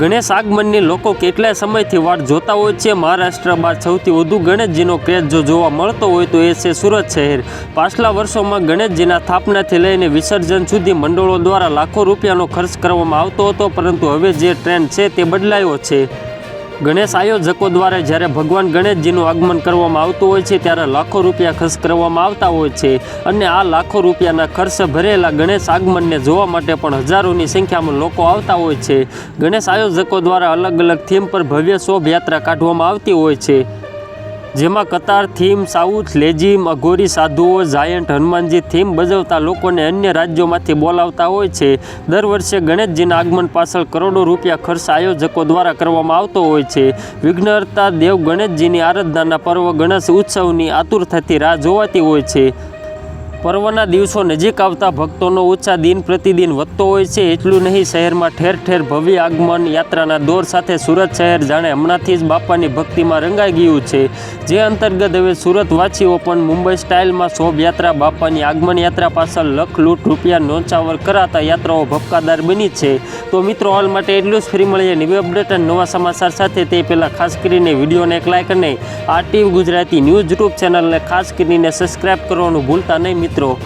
ગણેશ આગમનની લોકો કેટલાય સમયથી વાટ જોતા હોય છે. મહારાષ્ટ્ર બાદ સૌથી વધુ ગણેશજીનો ક્રેઝ જો જોવા મળતો હોય તો એ છે સુરત શહેર. પાછલા વર્ષોમાં ગણેશજીના સ્થાપનાથી લઈને વિસર્જન સુધી મંડળો દ્વારા લાખો રૂપિયાનો ખર્ચ કરવામાં આવતો હતો, પરંતુ હવે જે ટ્રેન્ડ છે તે બદલાયો છે. ગણેશ આયોજકો દ્વારા જ્યારે ભગવાન ગણેશજીનું આગમન કરવામાં આવતું હોય છે, ત્યારે લાખો રૂપિયા ખર્ચ કરવામાં આવતા હોય છે અને આ લાખો રૂપિયાના ખર્ચે ભરેલા ગણેશ આગમનને જોવા માટે પણ હજારોની સંખ્યામાં લોકો આવતા હોય છે. ગણેશ આયોજકો દ્વારા અલગ અલગ થીમ પર ભવ્ય શોભયાત્રા કાઢવામાં આવતી હોય છે. જેમાં Qatar theme, south Lezim Aghori સાધુઓ, જાયન્ટ, હનુમાનજી થીમ બજાવતા લોકોને અન્ય રાજ્યોમાંથી બોલાવતા હોય છે. દર વર્ષે ગણેશજીના આગમન પાછળ કરોડો રૂપિયા ખર્ચ આયોજકો દ્વારા કરવામાં આવતો હોય છે. વિઘ્નહર્તા દેવ ગણેશજીની આરાધનાના પર્વ ગણેશ ઉત્સવની આતુરતાથી રાહ જોવાતી હોય છે. પર્વના દિવસો નજીક આવતા ભક્તોનો ઉત્સાહ દિન પ્રતિદિન વધતો હોય છે. એટલું નહીં, શહેરમાં ઠેર ઠેર ભવ્ય આગમન યાત્રાના દોર સાથે સુરત શહેર જાણે હમણાંથી જ બાપાની ભક્તિમાં રંગાઈ ગયું છે. જે અંતર્ગત હવે સુરતવાસીઓ પણ મુંબઈ સ્ટાઇલમાં શોભયાત્રા બાપાની આગમન યાત્રા પાછળ લખ લૂંટ રૂપિયા નોંચાવર કરાતા યાત્રાઓ ભપકાદાર બની છે. તો મિત્રો, હાલ માટે એટલું જ. ફ્રી મળીએ નવી અપડેટ અને નવા સમાચાર સાથે. તે પહેલાં ખાસ કરીને વિડીયોને એક લાઇક અને આ ગુજરાતી ન્યૂઝ યુટ્યુબ ચેનલને ખાસ કરીને સબસ્ક્રાઇબ કરવાનું ભૂલતા નહીં મિત્રો